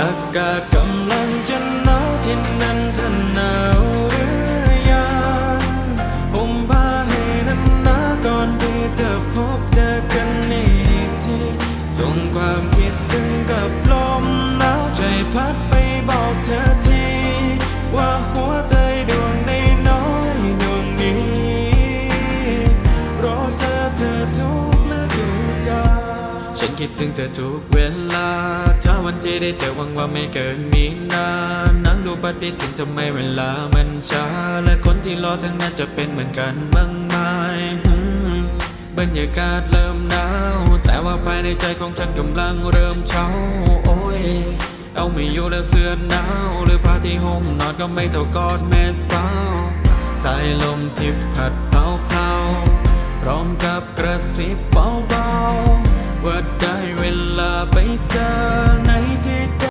อากาศกำลังจะหนาวที่นั่นเธอหนาวหรือยังผมพาให้นั้นหนาก่อนที่จะพบเจอกันอีกทีส่งความคิดถึงกับลมหนาวใจพัดไปบอกเธอทีว่าหัวใจดวงในน้อยดวงนี้รอเธอเธอทุกฤดู ฉันคิดถึงเธอทุกเวลาถ้าวันที่ได้เจอหวังว่าไม่เกินมีนานนั่งดูปฏิทินทำไมเวลามันช้า และคนที่รอทั้งนั้นจะเป็นเหมือนกันบ้างไหมบรรยากาศเริ่มหนาว แต่ว่าภายในใจของฉันกำลังเริ่มเช้า โอ้ย เอาไม่อยู่แล้วเสื้อหนาว หรือผ้าที่ห่มนอนก็ไม่เท่ากอดแม่สาวสายลมที่พัดเผาเผาพร้อมกับกระซิบเบา ว่าได้เวลาไปเจอใน